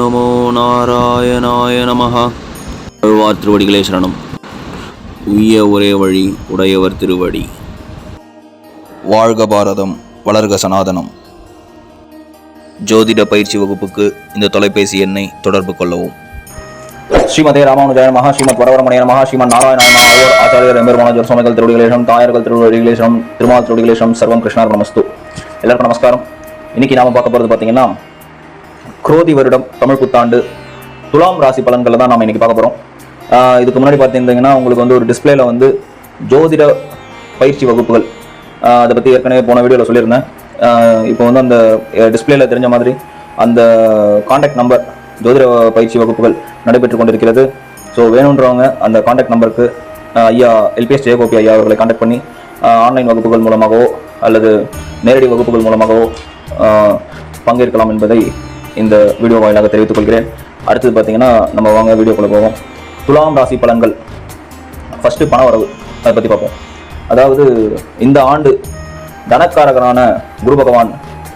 நமோ நாராயணாய நமஹ வாழ்வார் திருவடிகளே சரணம். உய்ய ஒரே வழி உடையவர் திருவடி. வாழ்க பாரதம் வளர்க சனாதனம். ஜோதிட பயிற்சி வகுப்புக்கு இந்த தொலைபேசி எண்ணை தொடர்பு கொள்ளவும். ஸ்ரீமதே ராமானுஜாய மகா ஸ்ரீமத் வரவரமணியன மகா ஸ்ரீமன் நாராயணாய ஆழ்வார் ஆச்சாரியர் எம்பெருமானாஜர் சுவாமிகள் திருவடிகளேஷம் தாயர்கள் திருவடிகளேஷம் திருமால் திருவடிகளேஷம் சர்வம் கிருஷ்ணார்பணமஸ்து. எல்லாருக்கும் நமஸ்காரம். இன்னைக்கு நாம பார்க்க போறது பாத்தீங்கன்னா குரோதி வருடம் தமிழ் புத்தாண்டு துலாம் ராசி பலன்களை தான் நம்ம இன்னைக்கு பார்க்க போகிறோம் இதுக்கு முன்னாடி பார்த்துருந்தீங்கன்னா உங்களுக்கு வந்து ஒரு டிஸ்பிளேல வந்து ஜோதிட பயிற்சி வகுப்புகள். அதை பற்றி ஏற்கனவே போன வீடியோல சொல்லியிருந்தேன். இப்போ வந்து அந்த டிஸ்பிளேல தெரிஞ்ச மாதிரி அந்த காண்டாக்ட் நம்பர் ஜோதிட பயிற்சி வகுப்புகள் நடைபெற்று கொண்டிருக்கிறது. ஸோ வேணுன்றவங்க அந்த காண்டாக்ட் நம்பருக்கு ஐயா எல்பிஎஸ் ஜெயகோபி ஐயா அவர்களை காண்டாக்ட் பண்ணி ஆன்லைன் வகுப்புகள் மூலமாகவோ அல்லது நேரடி வகுப்புகள் மூலமாகவோ பங்கேற்கலாம் என்பதை இந்த வீடியோ வாயிலாக தெரிவித்துக் கொள்கிறேன். அடுத்தது பார்த்தீங்கன்னா நம்ம வாங்க வீடியோக்குள்ள போவோம். துலாம் ராசி பலன்கள். ஃபஸ்ட்டு பண வரவு. அதை பற்றி பார்ப்போம். அதாவது இந்த ஆண்டு தனக்காரகனான குரு பகவான்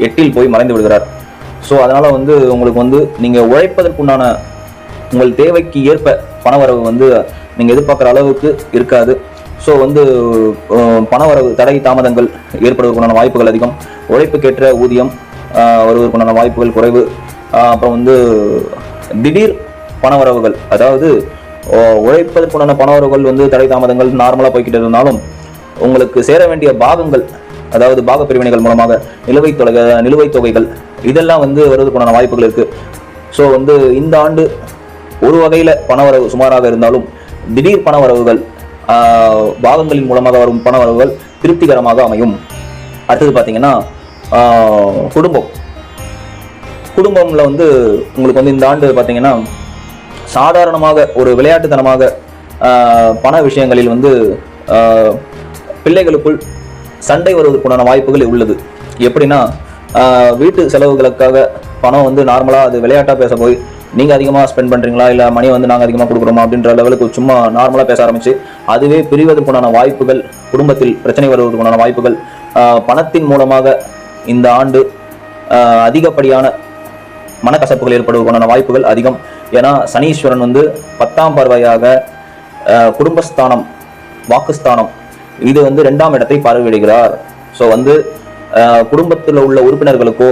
எட்டில் போய் மறைந்து விடுகிறார். ஸோ அதனால் வந்து உங்களுக்கு வந்து நீங்கள் உழைப்பதற்குண்டான உங்கள் தேவைக்கு ஏற்ப பணவரவு வந்து நீங்கள் எதிர்பார்க்குற அளவுக்கு இருக்காது. ஸோ வந்து பணவரவு தடை தாமதங்கள் ஏற்படுவதற்குண்டான வாய்ப்புகள் அதிகம். உழைப்புக்கேற்ற ஊதியம் வருவதற்குண்டான வாய்ப்புகள் குறைவு. அப்புறம் வந்து திடீர் பணவரவுகள். அதாவது உழைப்பதற்குண்டான பணவரவுகள் வந்து தடை தாமதங்கள் நார்மலாக போய்கிட்டு இருந்தாலும் உங்களுக்கு சேர வேண்டிய பாகங்கள் அதாவது பாக பிரிவினைகள் மூலமாக நிலுவைத் தொகை நிலுவைத் தொகைகள் இதெல்லாம் வந்து வருவதற்குண்டான வாய்ப்புகள் இருக்குது ஸோ வந்து இந்த ஆண்டு ஒரு வகையில் பணவரவு சுமாராக இருந்தாலும் திடீர் பணவரவுகள் பாகங்களின் மூலமாக வரும் பணவரவுகள் திருப்திகரமாக அமையும். அடுத்தது பார்த்தீங்கன்னா குடும்பம். குடும்பம்ல வந்து உங்களுக்கு வந்து இந்த ஆண்டு பார்த்தீங்கன்னா சாதாரணமாக ஒரு விளையாட்டுத்தனமாக பண விஷயங்களில் வந்து பிள்ளைகளுக்குள் சண்டை வருவதற்குண்டான வாய்ப்புகள் உள்ளது. எப்படின்னா வீட்டு செலவுகளுக்காக பணம் வந்து நார்மலாக அது விளையாட்டாக பேச போய் நீங்கள் அதிகமாக ஸ்பெண்ட் பண்ணுறீங்களா இல்லை மணி வந்து நாங்கள் அதிகமாக கொடுக்குறோமா? அப்படின்ற லெவலுக்கு சும்மா நார்மலாக பேச ஆரம்பிச்சு அதுவே பிரிவதற்குண்டான வாய்ப்புகள் குடும்பத்தில் பிரச்சனை வருவதற்குண்டான வாய்ப்புகள் பணத்தின் மூலமாக இந்த ஆண்டு அதிகப்படியான மனக்கசப்புகள் ஏற்படுவதற்கான வாய்ப்புகள் அதிகம். ஏன்னா சனீஸ்வரன் வந்து பத்தாம் பார்வையாக குடும்பஸ்தானம் வாக்குஸ்தானம் இது வந்து ரெண்டாம் இடத்தை பார்வையிடுகிறார். ஸோ வந்து குடும்பத்தில் உள்ள உறுப்பினர்களுக்கோ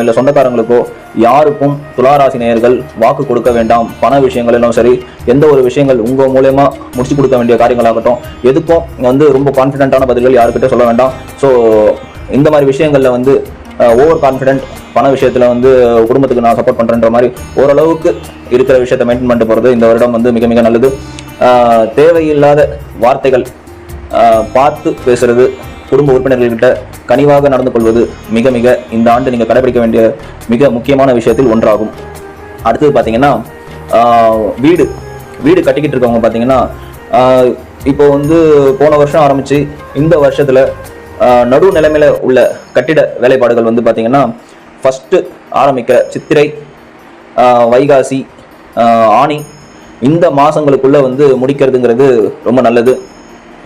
இல்லை சொந்தக்காரங்களுக்கோ யாருக்கும் துளாராசி நேயர்கள் வாக்கு கொடுக்க வேண்டாம். பண விஷயங்களிலும் சரி எந்த ஒரு விஷயங்கள் உங்கள் மூலயமா முடிச்சு கொடுக்க வேண்டிய காரியங்களாகட்டும் எதுக்கும் வந்து ரொம்ப கான்ஃபிடென்ட்டான பதில்கள் யாருக்கிட்ட சொல்ல வேண்டாம். ஸோ இந்த மாதிரி விஷயங்களில் வந்து ஓவர் கான்ஃபிடென்ட் பண விஷயத்தில் வந்து குடும்பத்துக்கு நான் சப்போர்ட் பண்றேன்ற மாதிரி ஓரளவுக்கு இருக்கிற விஷயத்தை மெயின்டைன் பண்ணிட்டு போகிறது இந்த வருடம் வந்து மிக மிக நல்லது. தேவையில்லாத வார்த்தைகள் பார்த்து பேசுறது குடும்ப உறுப்பினர்கள்கிட்ட கனிவாக நடந்து கொள்வது மிக மிக இந்த ஆண்டு நீங்கள் கடைபிடிக்க வேண்டிய மிக முக்கியமான விஷயத்தில் ஒன்றாகும். அடுத்தது பார்த்தீங்கன்னா வீடு. வீடு கட்டிக்கிட்டு இருக்கவங்க பார்த்தீங்கன்னா இப்போ வந்து போன வருஷம் ஆரம்பித்து இந்த வருஷத்தில் நடு நிலைமையில் உள்ள கட்டிட வேலைப்பாடுகள் வந்து பார்த்தீங்கன்னா ஃபஸ்ட்டு ஆரம்பிக்கிற சித்திரை வைகாசி ஆணி ஆனி இந்த மாதங்களுக்குள்ளே வந்து முடிக்கிறதுங்கிறது ரொம்ப நல்லது.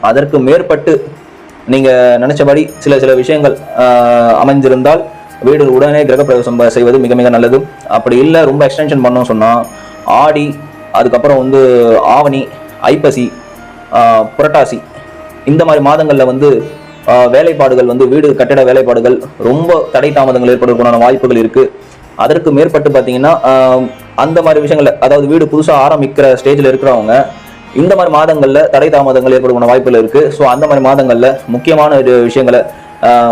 அதற்கு மேற்பட்டு நீங்கள் நினச்சபடி சில சில விஷயங்கள் அமைஞ்சிருந்தால் வீடு உடனே கிரகப்பிரவேசம் செய்வது மிக மிக நல்லது. அப்படி இல்லை ரொம்ப எக்ஸ்டென்ஷன் பண்ணோம் சொன்னால் ஆடி அதுக்கப்புறம் வந்து ஆவணி ஐப்பசி புரட்டாசி இந்த மாதிரி மாதங்களில் வந்து வேலைப்பாடுகள் வந்து வீடு கட்டிட வேலைப்பாடுகள் ரொம்ப தடை தாமதங்கள் ஏற்படுவதற்கான வாய்ப்புகள் இருக்குது அதற்கு மேற்பட்டு பார்த்தீங்கன்னா அந்த மாதிரி விஷயங்கள் அதாவது வீடு புதுசாக ஆரம்பிக்கிற ஸ்டேஜில் இருக்கிறவங்க இந்த மாதிரி மாதங்களில் தடை தாமதங்கள் ஏற்படுவதற்கான வாய்ப்புகள் இருக்குது ஸோ அந்த மாதிரி மாதங்களில் முக்கியமான ஒரு விஷயங்களை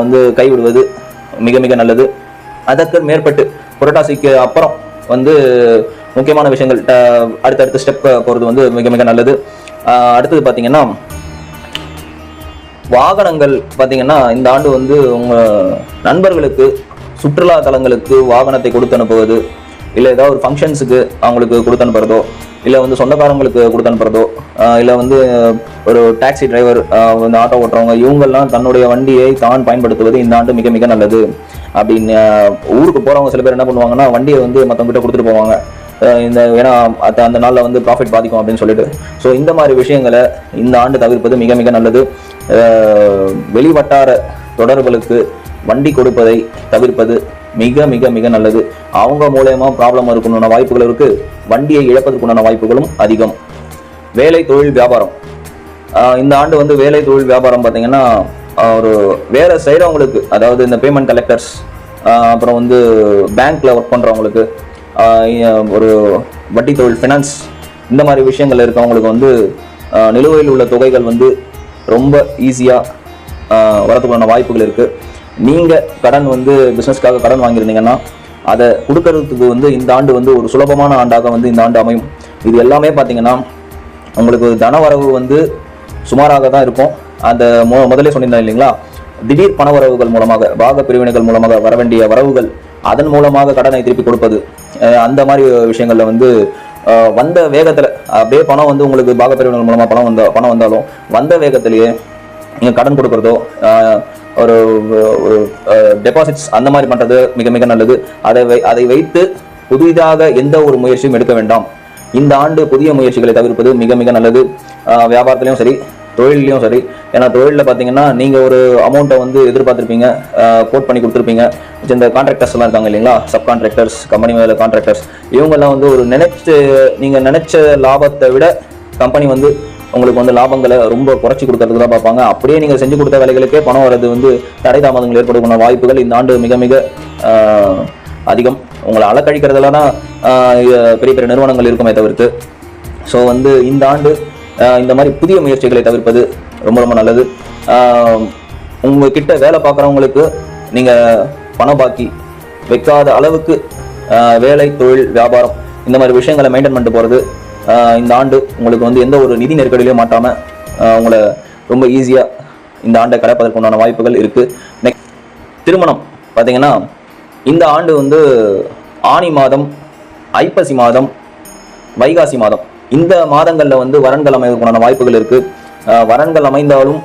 வந்து கைவிடுவது மிக மிக நல்லது. அதற்கு மேற்பட்டு புரட்டாசிக்கு அப்புறம் வந்து முக்கியமான விஷயங்கள் அடுத்தடுத்த ஸ்டெப் போகிறது வந்து மிக மிக நல்லது. அடுத்தது பார்த்தீங்கன்னா வாகனங்கள் பார்த்தீங்கன்னா இந்த ஆண்டு வந்து உங்க நண்பர்களுக்கு சுற்றுலா தலங்களுக்கு வாகனத்தை கொடுத்து அனுப்புவது இல்லை ஏதாவது ஒரு ஃபங்க்ஷன்ஸுக்கு அவங்களுக்கு கொடுத்து அனுப்புறதோ இல்லை வந்து சொந்தக்காரங்களுக்கு கொடுத்து அனுப்புறதோ இல்லை வந்து ஒரு டாக்ஸி டிரைவர் வந்து ஆட்டோ ஓட்டுறவங்க இவங்கெல்லாம் தன்னுடைய வண்டியை தான் பயன்படுத்துவது இந்த ஆண்டு மிக மிக நல்லது. அப்படின்னு ஊருக்கு போகிறவங்க சில பேர் என்ன பண்ணுவாங்கன்னா வண்டியை வந்து மற்றவங்க கிட்ட கொடுத்துட்டு போவாங்க. இந்த ஏன்னா அந்த அந்த நாளில் வந்து ப்ராஃபிட் பாதிக்கும் அப்படின்னு சொல்லிட்டு. ஸோ இந்த மாதிரி விஷயங்களை இந்த ஆண்டு தவிர்ப்பது மிக மிக நல்லது. வெளிவட்டார தொடர்புகளுக்கு வண்டி கொடுப்பதை தவிர்ப்பது மிக மிக மிக நல்லது. அவங்க மூலயமா ப்ராப்ளம் இருக்கணும்னு வாய்ப்புகள் இருக்கு. வண்டியை இழப்பதற்குண்டான வாய்ப்புகளும் அதிகம். வேலை தொழில் வியாபாரம். இந்த ஆண்டு வந்து வேலை தொழில் வியாபாரம் பார்த்தீங்கன்னா ஒரு வேலை செய்கிறவங்களுக்கு அதாவது இந்த பேமெண்ட் கலெக்டர்ஸ் அப்புறம் வந்து பேங்க்ல ஒர்க் பண்ணுறவங்களுக்கு ஒரு வட்டி தொழில் ஃபினான்ஸ் இந்த மாதிரி விஷயங்கள் இருக்கவங்களுக்கு வந்து நிலுவையில் உள்ள தொகைகள் வந்து ரொம்ப ஈஸியாக வரதுக்கான வாய்ப்புகள் இருக்குது நீங்கள் கடன் வந்து பிஸ்னஸ்க்காக கடன் வாங்கியிருந்தீங்கன்னா அதை கொடுக்கறதுக்கு வந்து இந்த ஆண்டு வந்து ஒரு சுலபமான ஆண்டாக வந்து இந்த ஆண்டு அமையும். இது எல்லாமே பார்த்தீங்கன்னா உங்களுக்கு தன வரவு வந்து சுமாராக தான் இருக்கும். அந்த மு முதலே சொல்லியிருந்தேன் இல்லைங்களா? திடீர் பண வரவுகள் மூலமாக பாக பிரிவினைகள் மூலமாக வர வேண்டிய வரவுகள் அதன் மூலமாக கடனை திருப்பி கொடுப்பது அந்த மாதிரி விஷயங்களில் வந்து வந்த வேகத்தில் அப்படியே பணம் வந்து உங்களுக்கு பாகப்பிரிவினர் மூலமாக பணம் வந்த பணம் வந்தாலும் வந்த வேகத்திலேயே நீங்கள் கடன் கொடுக்குறதோ ஒரு ஒரு டெபாசிட்ஸ் அந்த மாதிரி பண்ணுறது மிக மிக நல்லது. அதை வை- அதை வைத்து புதிதாக எந்த ஒரு முயற்சியும் எடுக்க வேண்டாம். இந்த ஆண்டு புதிய முயற்சிகளை தவிர்ப்பது மிக மிக நல்லது. ஆஹ் வியாபாரத்திலையும் சரி தொழிலையும் சரி. ஏன்னா தொழிலில் பார்த்தீங்கன்னா நீங்கள் ஒரு அமௌண்ட்டை வந்து எதிர்பார்த்துருப்பீங்க கோட் பண்ணி கொடுத்துருப்பீங்க. இந்த கான்ட்ராக்டர்ஸ் எல்லாம் இருக்காங்க இல்லைங்களா? சப் கான்ட்ராக்டர்ஸ் கம்பெனி மேலே கான்ட்ராக்டர்ஸ் இவங்கெல்லாம் வந்து ஒரு நினைச்ச நீங்கள் நினைச்ச லாபத்தை விட கம்பெனி வந்து உங்களுக்கு வந்து லாபங்களை ரொம்ப குறைச்சி கொடுக்கறதுக்கு தான் பார்ப்பாங்க. அப்படியே நீங்கள் செஞ்சு கொடுத்த வேலைகளுக்கே பணம் வர்றது வந்து தடை தாமதங்கள் ஏற்படுகிற வாய்ப்புகள் இந்த ஆண்டு மிக மிக அதிகம். உங்களை அலக்கழிக்கிறதுலாம் பெரிய பெரிய நிறுவனங்கள் இருக்குமே தவிர்த்து. ஸோ வந்து இந்த ஆண்டு இந்த மாதிரி புதிய முயற்சிகளை தவிர்ப்பது ரொம்ப ரொம்ப நல்லது. உங்ககிட்ட வேலை பார்க்குறவங்களுக்கு நீங்கள் பணம் பாக்கி வைக்காத அளவுக்கு வேலை தொழில் வியாபாரம் இந்த மாதிரி விஷயங்களை மெயின்டைன் பண்ணிட்டு போகிறது இந்த ஆண்டு உங்களுக்கு வந்து எந்த ஒரு நிதி நெருக்கடியிலையும் மாட்டாமல் உங்களை ரொம்ப ஈஸியாக இந்த ஆண்டை கடப்பதற்கு உண்டான வாய்ப்புகள் இருக்குது நெக்ஸ்ட் திருமணம். பார்த்தீங்கன்னா இந்த ஆண்டு வந்து ஆனி மாதம் ஐப்பசி மாதம் வைகாசி மாதம். இந்த மாதங்களில் வந்து வரன்கள் அமைவதற்கான வாய்ப்புகள் இருக்கு. வரன்கள் அமைந்தாலும்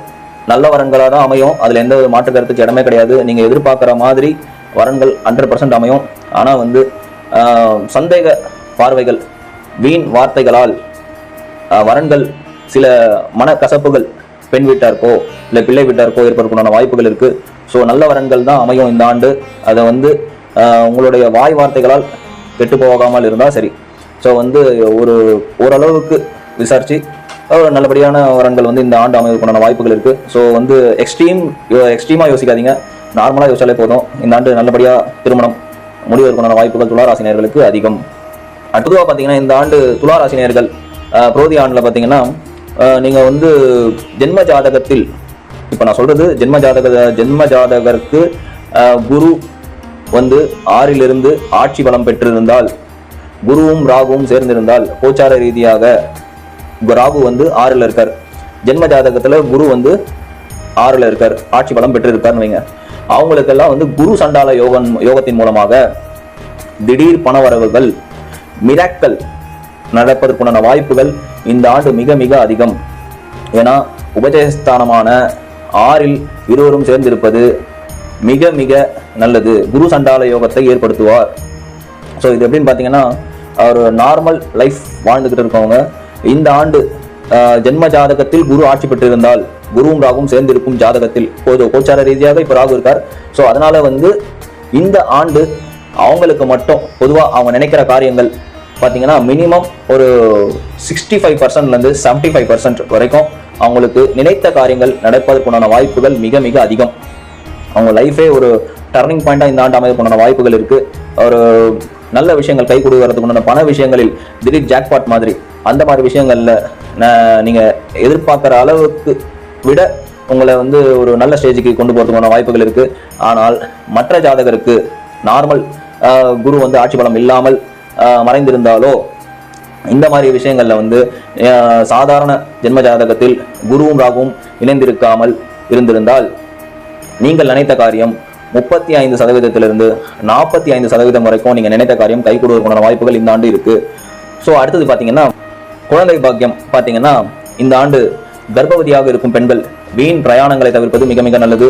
நல்ல வரன்களாக தான் அமையும். அதில் எந்த ஒரு மாற்று கருத்துக்கு இடமே கிடையாது. நீங்கள் எதிர்பார்க்குற மாதிரி வரன்கள் ஹண்ட்ரட் பர்சன்ட் அமையும். ஆனால் வந்து சந்தேக பார்வைகள் வீண் வார்த்தைகளால் வரன்கள் சில மனக்கசப்புகள் பெண் வீட்டாருக்கோ இல்லை பிள்ளை வீட்டாருக்கோ ஏற்படுறதுக்குண்டான வாய்ப்புகள் இருக்குது ஸோ நல்ல வரன்கள் தான் அமையும் இந்த ஆண்டு. அதை வந்து உங்களுடைய வாய் வார்த்தைகளால் கெட்டு போகாமல் இருந்தால் சரி. ஸோ வந்து ஒரு ஓரளவுக்கு விசாரிச்சு ஒரு நல்லபடியான வரன்கள் வந்து இந்த ஆண்டு அமைவதற்கான வாய்ப்புகள் இருக்கு. ஸோ வந்து எக்ஸ்ட்ரீம் எக்ஸ்ட்ரீமாக யோசிக்காதீங்க. நார்மலாக யோசிச்சாலே போதும். இந்த ஆண்டு நல்லபடியாக திருமணம் முடிவதற்கான வாய்ப்புகள் துளாராசினியர்களுக்கு அதிகம். பொதுவாக பார்த்தீங்கன்னா இந்த ஆண்டு துளாராசினியர்கள் புரோதி ஆண்டில் பார்த்தீங்கன்னா நீங்கள் வந்து ஜென்ம ஜாதகத்தில் இப்போ நான் சொல்கிறது ஜென்ம ஜாதக ஜென்ம ஜாதகருக்கு குரு வந்து ஆறிலிருந்து ஆட்சி பலம் பெற்றிருந்தால் குருவும் ராகுவும் சேர்ந்திருந்தால் கோச்சார ரீதியாக ராகு வந்து ஆறில் இருக்கார். ஜென்ம ஜாதகத்துல குரு வந்து ஆறில் இருக்கார். ஆட்சி பலம் பெற்றிருக்காருன்னு வைங்க. அவங்களுக்கெல்லாம் வந்து குரு சண்டால யோகன் யோகத்தின் மூலமாக திடீர் பணவரவுகள் மிராக்கள் நடப்பதற்குண்டான வாய்ப்புகள் இந்த ஆண்டு மிக மிக அதிகம். ஏன்னா உபஜயஸ்தானமான ஆறில் இருவரும் சேர்ந்திருப்பது மிக மிக நல்லது. குரு சண்டால யோகத்தை ஏற்படுத்துவார். ஸோ இது எப்படின்னு பார்த்தீங்கன்னா ஒரு நார்மல் லைஃப் வாழ்ந்துகிட்டு இருக்கவங்க. இந்த ஆண்டு ஜென்ம ஜாதகத்தில் குரு ஆட்சி பெற்றிருந்தால் குருவும் ராகும் சேர்ந்திருக்கும் ஜாதகத்தில். கோஜ கோச்சார ரீதியாக இப்போ ராகு இருக்கார். ஸோ அதனால வந்து இந்த ஆண்டு அவங்களுக்கு மட்டும் பொதுவாக அவங்க நினைக்கிற காரியங்கள் பார்த்தீங்கன்னா மினிமம் ஒரு சிக்ஸ்டி ஃபைவ் பர்சன்ட்லேருந்து செவன்ட்டி ஃபைவ் பர்சன்ட் வரைக்கும் அவங்களுக்கு நினைத்த காரியங்கள் நடப்பதற்குண்டான வாய்ப்புகள் மிக மிக அதிகம். அவங்க லைஃபே ஒரு டர்னிங் பாயிண்டாக இந்த ஆண்டு அமையக்கூடிய வாய்ப்புகள் இருக்குது ஒரு நல்ல விஷயங்கள் கை கொடுக்கறதுக்கு உண்டான பண விஷயங்களில் திடீர் ஜாக்பாட் மாதிரி. அந்த மாதிரி விஷயங்களில் நீங்கள் எதிர்பார்க்குற அளவுக்கு விட உங்களை வந்து ஒரு நல்ல ஸ்டேஜுக்கு கொண்டு போகிறதுக்கான வாய்ப்புகள் இருக்குது ஆனால் மற்ற ஜாதகருக்கு நார்மல் குரு வந்து ஆட்சி பலம் இல்லாமல் மறைந்திருந்தாலோ இந்த மாதிரி விஷயங்களில் வந்து சாதாரண ஜென்ம ஜாதகத்தில் குருவும் ராகுவும் இணைந்திருக்காமல் இருந்திருந்தால் நீங்கள் நினைத்த காரியம் முப்பத்தி ஐந்து சதவீதத்திலிருந்து நாற்பத்தி ஐந்து சதவீதம் வரைக்கும் நீங்கள் நினைத்த காரியம் கைகூடுவதற்கான வாய்ப்புகள் இந்த ஆண்டு இருக்குது ஸோ அடுத்தது பார்த்தீங்கன்னா குழந்தை பாக்கியம் பார்த்தீங்கன்னா இந்த ஆண்டு கர்ப்பவதியாக இருக்கும் பெண்கள் வீண் பிரயாணங்களை தவிர்ப்பது மிக மிக நல்லது.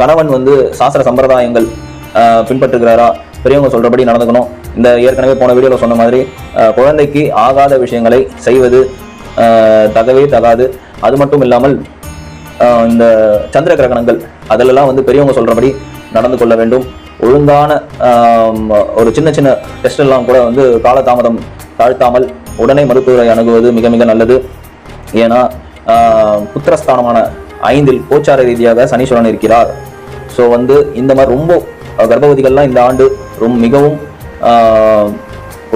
கணவன் வந்து சாஸ்திர சம்பிரதாயங்கள் பின்பற்றுகிறாரா? பெரியவங்க சொல்கிறபடி நடந்துக்கணும். இந்த ஏற்கனவே போன வீடியோவில் சொன்ன மாதிரி குழந்தைக்கு ஆகாத விஷயங்களை செய்வது தகவே தகாது. அது மட்டும் இல்லாமல் இந்த சந்திர கிரகணங்கள் அதிலெல்லாம் வந்து பெரியவங்க சொல்கிறபடி நடந்து கொள்ள வேண்டும். ஒழுங்கான ஒரு சின்ன சின்ன டெஸ்ட் எல்லாம் கூட வந்து காலதாமதம் தாழ்த்தாமல் உடனே மருத்துவரை அணுகுவது மிக மிக நல்லது. ஏன்னா புத்திரஸ்தானமான ஐந்தில் கோச்சார ரீதியாக சனீஸ்வரன் இருக்கிறார். ஸோ வந்து இந்த மாதிரி ரொம்ப கர்ப்பவதிகள்லாம் இந்த ஆண்டு ரொம்ப மிகவும்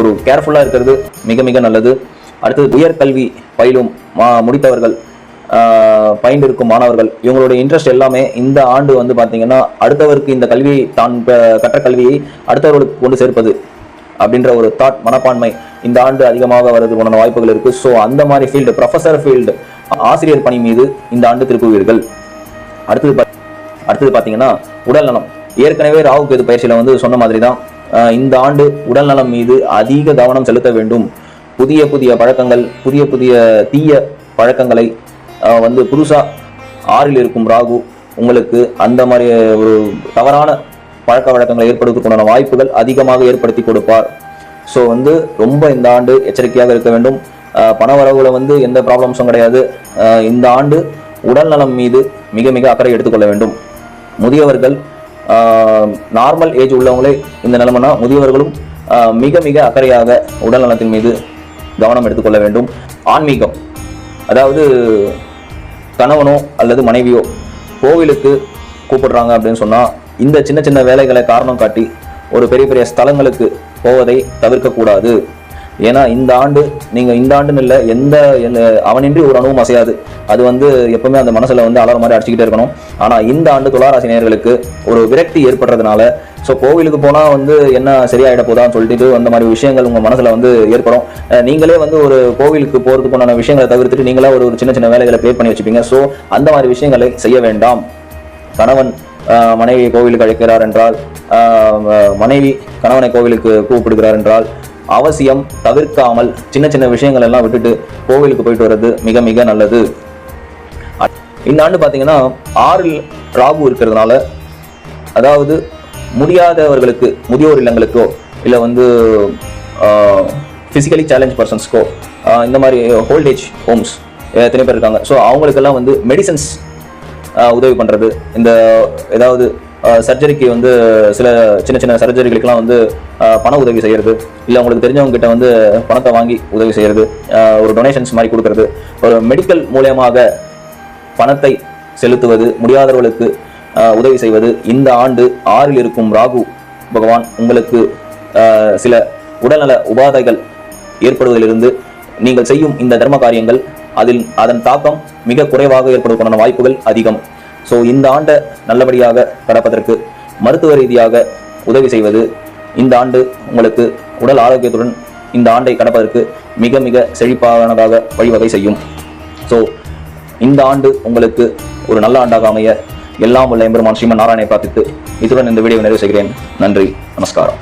ஒரு கேர்ஃபுல்லாக இருக்கிறது மிக மிக நல்லது. அடுத்தது உயர்கல்வி பயிலும் மா முடித்தவர்கள் பயின்று பயின்றிருக்கும் மாணவர்கள் இவங்களுடைய இன்ட்ரெஸ்ட் எல்லாமே இந்த ஆண்டு வந்து பார்த்தீங்கன்னா அடுத்தவருக்கு இந்த கல்வியை தான் கற்ற கல்வியை அடுத்தவர்களுக்கு கொண்டு சேர்ப்பது அப்படின்ற ஒரு தாட் மனப்பான்மை இந்த ஆண்டு அதிகமாக வரதுக்கான வாய்ப்புகள் இருக்கு. ஸோ அந்த மாதிரி ஃபீல்டு ப்ரொஃபஸர் ஃபீல்டு ஆசிரியர் பணி மீது இந்த ஆண்டு திருப்புவீர்கள். அடுத்தது பா- அடுத்தது பார்த்தீங்கன்னா உடல் நலம். ஏற்கனவே ராகு கேது பயிற்சியில் வந்து சொன்ன மாதிரி தான் ஆஹ் இந்த ஆண்டு உடல் நலம் மீது அதிக கவனம் செலுத்த வேண்டும். புதிய புதிய பழக்கங்கள் புதிய புதிய தீய பழக்கங்களை வந்து புதுசாக ஆறில் இருக்கும் ராகு உங்களுக்கு அந்த மாதிரி ஒரு தவறான பழக்க வழக்கங்களை ஏற்படுவதற்குண்டான வாய்ப்புகள் அதிகமாக ஏற்படுத்தி கொடுப்பார். ஸோ வந்து ரொம்ப இந்த ஆண்டு எச்சரிக்கையாக இருக்க வேண்டும். பணவரவுல வந்து எந்த ப்ராப்ளம்ஸும் கிடையாது. இந்த ஆண்டு உடல் நலம் மீது மிக மிக அக்கறை எடுத்துக்கொள்ள வேண்டும். முதியவர்கள் நார்மல் ஏஜ் உள்ளவங்களே இந்த நிலைமைனா முதியவர்களும் மிக மிக அக்கறையாக உடல் நலத்தின் மீது கவனம் எடுத்துக்கொள்ள வேண்டும். ஆன்மீகம் அதாவது கணவனோ அல்லது மனைவியோ கோவிலுக்கு கூப்பிடுறாங்க அப்படின்னு சொன்னா இந்த சின்ன சின்ன வேலைகளை காரணம் காட்டி ஒரு பெரிய பெரிய ஸ்தலங்களுக்கு போவதை தவிர்க்கக்கூடாது. ஏன்னா இந்த ஆண்டு நீங்க இந்த ஆண்டுன்னு இல்லை எந்த எந்த- அவனின்றி ஒரு அணுவும் அசையாது. அது வந்து எப்பவுமே அந்த மனசுல வந்து அலற மாதிரி அடிச்சுக்கிட்டே இருக்கணும். ஆனா இந்த ஆண்டு துளாராசி நேர்களுக்கு ஒரு விரக்தி ஏற்படுறதுனால ஸோ கோவிலுக்கு போனால் வந்து என்ன சரியாயிட போதான்னு சொல்லிட்டு அந்த மாதிரி விஷயங்கள் உங்கள் மனசில் வந்து ஏற்படும். நீங்களே வந்து ஒரு கோவிலுக்கு போகிறதுக்கு உண்டான விஷயங்களை தவிர்த்துட்டு நீங்களே ஒரு ஒரு சின்ன சின்ன வேலைகளை ப்ளே பண்ணி வச்சுப்பீங்க. ஸோ அந்த மாதிரி விஷயங்களை செய்ய வேண்டாம். கணவன் மனைவி கோவிலுக்கு அழைக்கிறார் என்றால் மனைவி கணவனை கோவிலுக்கு கூப்பிடுகிறார் என்றால் அவசியம் தவிர்க்காமல் சின்ன சின்ன விஷயங்கள் எல்லாம் விட்டுட்டு கோவிலுக்கு போயிட்டு வர்றது மிக மிக நல்லது. இந்த ஆண்டு பார்த்தீங்கன்னா ஆறில் ராகு இருக்கிறதுனால அதாவது முடியாதவர்களுக்கு முதியோர் இல்லங்களுக்கோ இல்லை வந்து ஃபிசிக்கலி சேலஞ்ச் பர்சன்ஸ்க்கோ இந்த மாதிரி ஹோல்டேஜ் ஹோம்ஸ் எத்தனை பேர் இருக்காங்க. ஸோ அவங்களுக்கெல்லாம் வந்து மெடிசன்ஸ் உதவி பண்ணுறது இந்த ஏதாவது சர்ஜரிக்கு வந்து சில சின்ன சின்ன சர்ஜரிகளுக்கெல்லாம் வந்து பண உதவி செய்கிறது இல்லை உங்களுக்கு தெரிஞ்சவங்க கிட்ட வந்து பணத்தை வாங்கி உதவி செய்கிறது ஒரு டொனேஷன்ஸ் மாதிரி கொடுக்கறது. ஒரு மெடிக்கல் மூலியமாக பணத்தை செலுத்துவது முடியாதவர்களுக்கு உதவி செய்வது. இந்த ஆண்டு ஆறில் இருக்கும் ராகு பகவான் உங்களுக்கு சில உடல்நல உபாதைகள் ஏற்படுவதிலிருந்து நீங்கள் செய்யும் இந்த தர்ம காரியங்கள் அதில் அதன் தாக்கம் மிக குறைவாக ஏற்படுவதற்கான வாய்ப்புகள் அதிகம். ஸோ இந்த ஆண்டை நல்லபடியாக கடப்பதற்கு மருத்துவ ரீதியாக உதவி செய்வது இந்த ஆண்டு உங்களுக்கு உடல் ஆரோக்கியத்துடன் இந்த ஆண்டை கடப்பதற்கு மிக மிக செழிப்பானதாக வழிவகை செய்யும். ஸோ இந்த ஆண்டு உங்களுக்கு ஒரு நல்ல ஆண்டாக அமைய எல்லாம் உள்ள எம்பெருமான் ஸ்ரீமன் நாராயணை பிரார்த்தித்து இத்துடன் இந்த வீடியோவை நிறைவு செய்கிறேன். நன்றி நமஸ்காரம்.